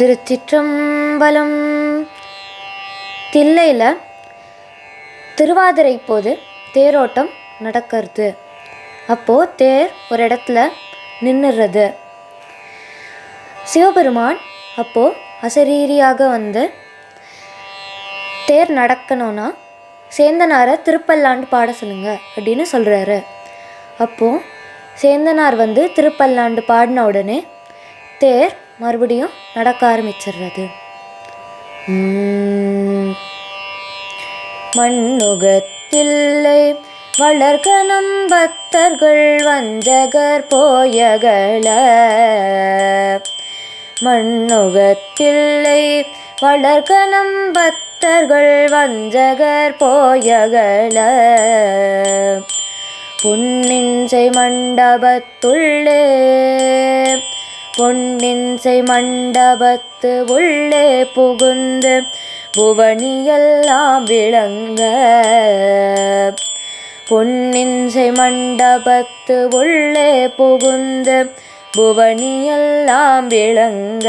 திருச்சிற்றம்பலம். தில்லையில் திருவாதிரை போது தேரோட்டம் நடக்கிறது. அப்போது தேர் ஒரு இடத்துல நின்றுடுறது சிவபெருமான் அப்போது அசரீரியாக வந்து தேர் நடக்கணும்னா சேந்தனாரை திருப்பல்லாண்டு பாட சொல்லுங்க அப்படின்னு சொல்கிறாரு அப்போது சேந்தனார் வந்து திருப்பல்லாண்டு பாடின உடனே தேர் மறுபடியும் நடக்க ஆரம்பிச்சிடுறது. மண்ணுகத்தில்லை வளர்கணம் பக்தர்கள் வஞ்சகர் போயகள மண்ணுகத்தில்லை வளர்கணம் பக்தர்கள் வஞ்சகர் போயகள பொன்னிஞ்சை மண்டபத்துள்ளே பொன்னின்சை மண்டபத்து உள்ளே புகுந்து புவனியெல்லாம் விளங்க. பொன்னின்சை மண்டபத்து உள்ளே புகுந்து புவனியெல்லாம் விளங்க.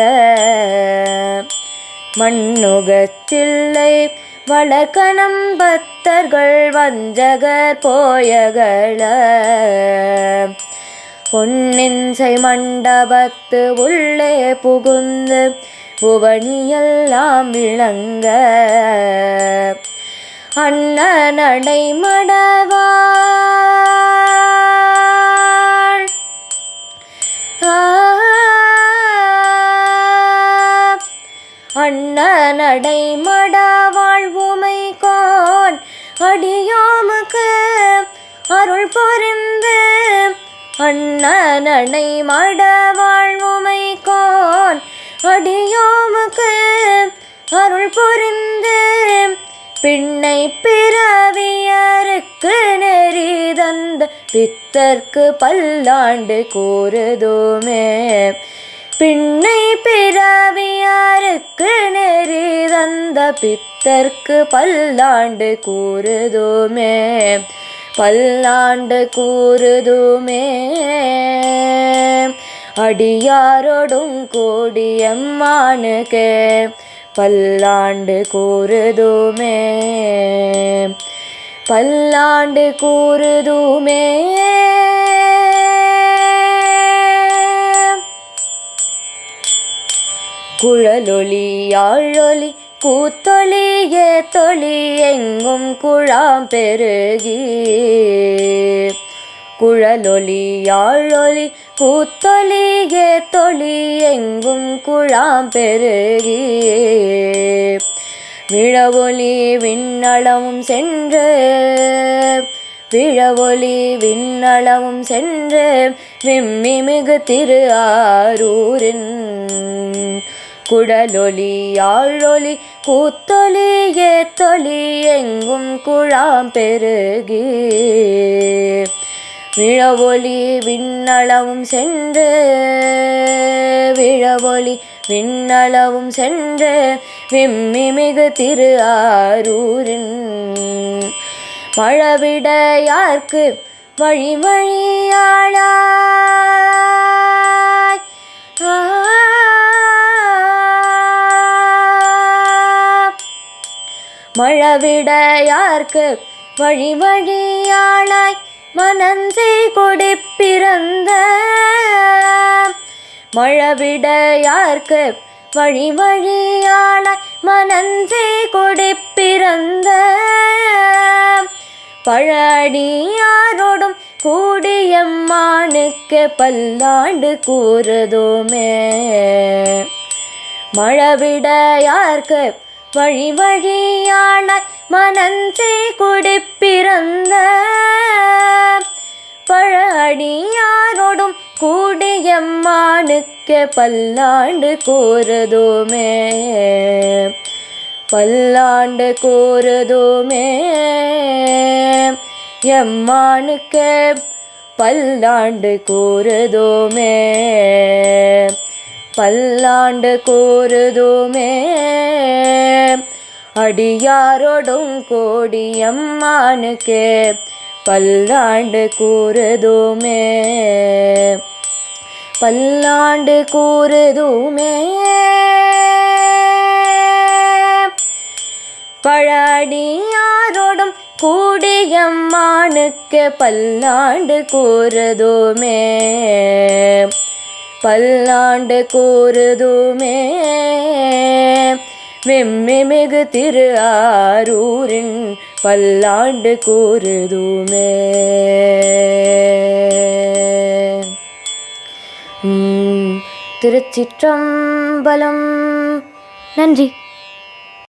மண்ணுகத்தில்லை வளர்கணம் பக்தர்கள் வஞ்சகர் போயகள பொன்னின்சை மண்டபத்து உள்ளே புகுந்து புவனியெல்லாம் விளங்க. அண்ணனடை மடவாள் அண்ணனடை மடவாள் உமை கான் அடியோமுக்கு அருள் பொருந்த அண்ணனை மட வாழ்வுமை கோன் அடியோமுக்கு அருள் புரிந்து பின்னை பிறவியருக்கு நெறி தந்த பித்தர்க்கு பல்லாண்டு கூறுதுமே. பின்னை பிறவியாருக்கு நெறி தந்த பித்தர்க்கு பல்லாண்டு கூறுதுமே. பல்லாண்டு கூறுதுமே. அடியாரோடும் கூடியம்மானுக்கே பல்லாண்டு கூறுதுமே. பல்லாண்டு கூறுதுமே. குழலொளி யாழொலி கூத்தொளி தொழி எங்கும் குழாம் பெருகி குழலொலி யாழொலி கூத்தொளி தொழி எங்கும் குழாம் பெருகி விழவொலி விண்ணளவும் சென்று விழவொலி விண்ணளவும் சென்று விம்மி மிகு திரு ஆரூரின் குடலொலி ஆழொலி கூத்தொலி ஏத்தொலி எங்கும் குழாம் பெருகி. விழவொலி விண்ணளவும் சென்று விழவொலி விண்ணளவும் சென்று விம்மி மிகு திரு ஆரூரின் மழவிடையார்க்கு வழி வழியாளாய் மழவிடையார்க்கு வழி வழியாளாய் மனஞ்சை கொடி பிறந்த மழவிடையார்க்கு வழி வழியாளாய் மனஞ்சை கொடி பிறந்த பழடியாரோடும் கூடியம்மானுக்கு பல்லாண்டு கூறுதோமே. மழவிடையார்க்கு வழி வழியான மனந்தே குடி பிறந்த பழடியாரோடும் கூடியம்மானுக்கு பல்லாண்டு கூறுதுமே. பல்லாண்டு கூறுதுமே. எம்மானுக்கு பல்லாண்டு கூறுதுமே. பல்லாண்டு கூறுதுமே. அடியாரோடும் கோடியம்மானுக்கு பல்லாண்டு கூறுதுமே. பல்லாண்டு கூறுதுமே. பழடியாரோடும் கூடியம்மானுக்கு பல்லாண்டு கூறுதுமே. பல்லாண்டு கூறுதுமே. வெம்மிமிகு திரு ஆரூரின் பல்லாண்டு கூறுதுமே. திருச்சிற்றம்பலம். நன்றி.